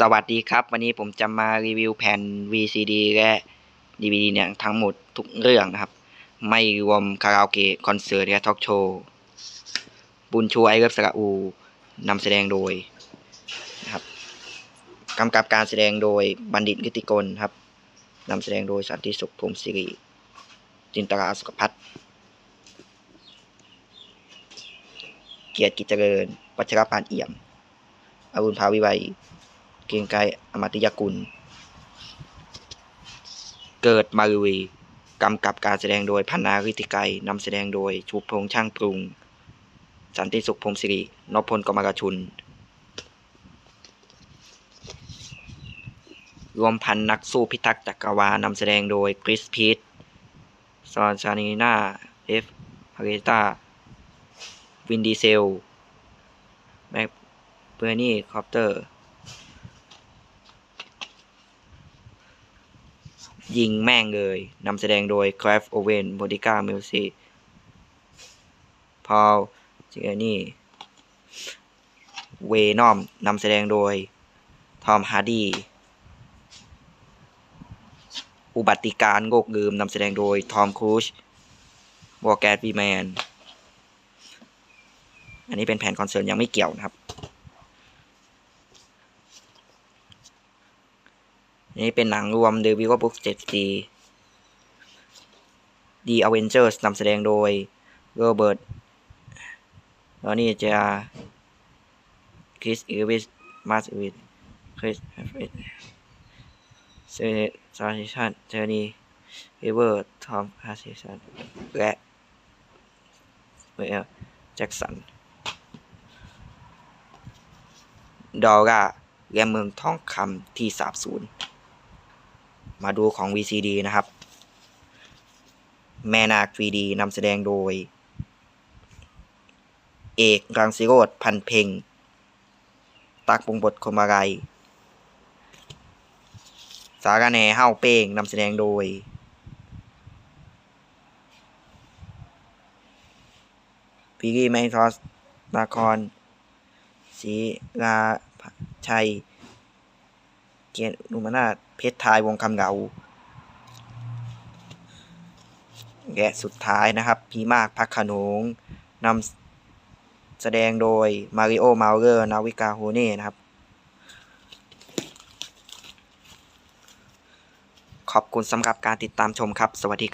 สวัสดีครับ วันนี้ผมจะมารีวิวแผ่น VCD และ DVD เนี่ยทั้งหมดทุกเรื่องนะครับ ไม่รวมคาราโอเกะคอนเสิร์ตและทอล์กโชว์ บุญชูไอเลิฟสระอูนำแสดงโดยนะครับกำกับการแสดงโดยบัณฑิตกิติกลครับนำแสดงโดยสันติสุขพรมศิริจินตราสุขพัฒน์เกียรติกิจเจริญ วัชรพานเอี่ยมอรุณภาวิไว เกียงไกรอมติยกุล เกิดมารุวีกำกับการแสดงโดยพันนาริติไกรนำแสดงโดยชูพงษ์ช่างปรุง สันติสุขพรมศิรินพพลกมรชุน รวมพันนักสู้พิทักษ์จักรวาลนำแสดงโดยคริสพีทซอนชานีนาเอฟพาริต้าวินดีเซล แม็กเบอร์นี่คอปเตอร์ ยิงแม่งเลยนำแสดงโดยครฟโอเวนโบดิก้ามิวสิพอลจิเอนี่ เวนอมนำแสดงโดย ทอมฮาร์ดีอุบัติการโงกลืมนำแสดงโดย ทอมครูชวอร์แกตวีแมน อันนี้เป็นแผนคอนเสิร์ตยังไม่เกี่ยวนะครับ นี่เป็นหนังรวม The Vivo Book 7 D The Avengers นำแสดงโดยโรเบิร์ตแล้วนี่จะคริสอีวิสมาสวิดคริสแฮฟริดเซอร์ซาริชันเจอร์นีเอเวอร์ทอมฮาซิสันและเวลแจ็กสันดอร่าและเมืองท้องคำที่สาบสูญ มาดูของ VCD นะครับ แม่นาค 3D นำแสดงโดย เอกรังสิโรธพันเพ็งตักปงบทคมอะไรสารแหน่เฮ้าเป้งนำแสดงโดยพีรีแมงทอสนาครศรีราชัย เกียรตินุมานาเพชรทายวงคำเงาแกะสุดท้ายนะครับ พีมากพักขนงนำแสดงโดยมาริโอมาเลอร์นาวิกาโฮเน่นะครับ ขอบคุณสำหรับการติดตามชมครับ สวัสดีครับ